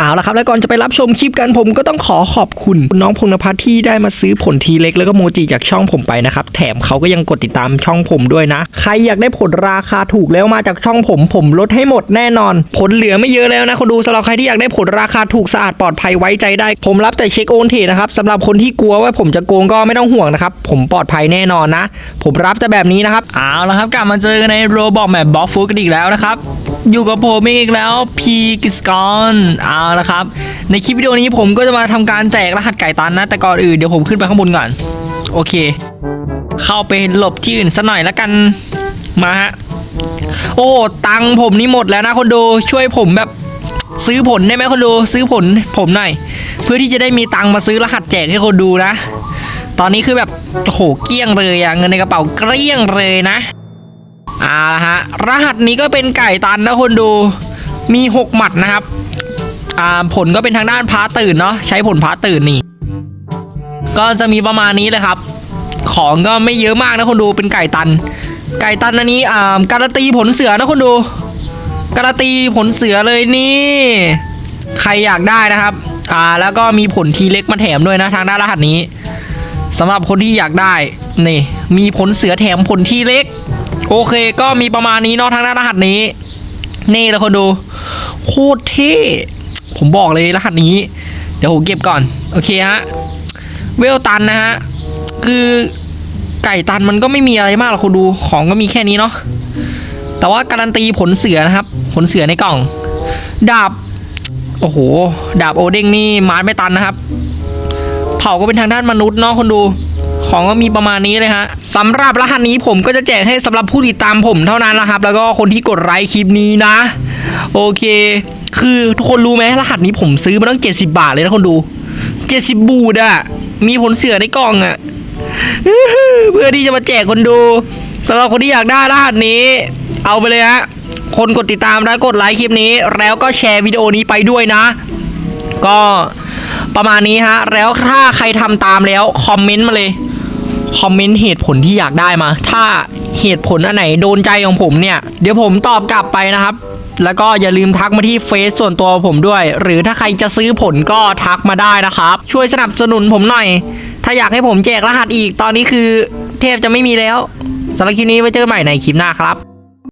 เอาละครับ แล้วก่อนจะไปรับชมคลิปกันผมก็ต้องขอขอบคุณน้องพงนภัทรที่ได้มาซื้อผลทีเล็กแล้วก็โมจิจากช่องผมไปนะครับ แถมเขาก็ยังกดติดตามช่องผมด้วยนะ ใครอยากได้ผลราคาถูกแล้วมาจากช่องผม ผมลดให้หมดแน่นอน ผลเหลือไม่เยอะแล้วนะคนดูสำหรับใครที่อยากได้ผลราคาถูกสะอาดปลอดภัยไว้ใจได้ ผมรับแต่เช็คโอนเทนะครับสำหรับคนที่กลัวว่าผมจะโกงก็ไม่ต้องห่วงนะครับผมปลอดภัยแน่นอนนะ ผมรับแต่แบบนี้นะครับเอาละครับกลับมาเจอกันในโรบอกแมปบล็อกฟูกันอีกแล้วนะครับ อยู่กับผมอีกแล้วพีกิสกอนเอาละครับ ในคลิปวิดีโอนี้ผมก็จะมาทำการแจกรหัสไก่ตันนะ แต่ก่อนอื่นเดี๋ยวผมขึ้นไปข้างบนก่อน โอเค เข้าไปหลบที่อื่นสักหน่อยแล้วกันมาฮะโอ้ตังผมนี่หมดแล้วนะคนดูช่วยผมแบบซื้อผลได้ไหมคนดูซื้อผลผมหน่อยเพื่อที่จะได้มีตังมาซื้อรหัสแจกให้คนดูนะ ตอนนี้คือแบบโหเกี้ยงเลยอะเงินในกระเป๋าเกลี้ยงเลยนะ อ่าละฮะรหัสนี้ก็เป็นไก่ตันนะคนดูมี 6 หมัดนะครับอ่าผลก็เป็นทางด้านพาตื่นเนาะใช้ผลพาตื่นนี่ ก็จะมีประมาณนี้เลยครับ ของก็ไม่เยอะมากนะคนดูเป็นไก่ตัน ไก่ตันอันนี้อ่าการันตีผลเสือนะคนดูการันตีผลเสือเลยนี่ ใครอยากได้นะครับอ่าแล้วก็มีผลทีเล็กมาแถมด้วยนะทางด้านรหัสนี้สำหรับคนที่อยากได้นี่มีผลเสือแถมผลทีเล็ก โอเคก็มีประมาณนี้เนาะทางด้านรหัสนี้ นี่แล้วคนดูโคตรเท่ผมบอกเลยรหัสนี้ เดี๋ยวผมเก็บก่อน โอเคฮะเวลตันนะฮะคือไก่ตันมันก็ไม่มีอะไรมากหรอกคนดูของก็มีแค่นี้เนาะแต่ว่าการันตีผลเสือนะครับ ผลเสือในกล่อง ดาบ โอ้โห ดาบโอเด้งนี่มารไม่ตันนะครับ เผ่าก็เป็นทางด้านมนุษย์เนาะคนดู ของก็มีประมาณนี้เลยฮะสำหรับรหัสนี้ผมก็จะแจกให้สำหรับผู้ติดตามผมเท่านั้นนะครับ แล้วก็คนที่กดไลค์คลิปนี้นะ โอเค คือทุกคนรู้ไหมรหัสนี้ผมซื้อมาตั้ง 70 บาทเลยนะคนดู 70 บูดอะมีผลเสือในกล่องอะเพื่อที่จะมาแจกคนดูสำหรับคนที่อยากได้รหัสนี้ เอาไปเลยฮะคนกดติดตามและกดไลค์คลิปนี้ แล้วก็แชร์วิดีโอนี้ไปด้วยนะ ก็ประมาณนี้ฮะ แล้วถ้าใครทำตามแล้ว คอมเมนต์มาเลย คอมเมนต์เหตุผลที่อยากได้มา ถ้าเหตุผลอันไหนโดนใจของผมเนี่ย เดี๋ยวผมตอบกลับไปนะครับ แล้วก็อย่าลืมทักมาที่เฟซส่วนตัวผมด้วย หรือถ้าใครจะซื้อผลก็ทักมาได้นะครับ ช่วยสนับสนุนผมหน่อย ถ้าอยากให้ผมแจกรหัสอีกตอนนี้คือเทพจะไม่มีแล้วสำหรับคลิปนี้ไว้เจอกันใหม่ในคลิปหน้าครับ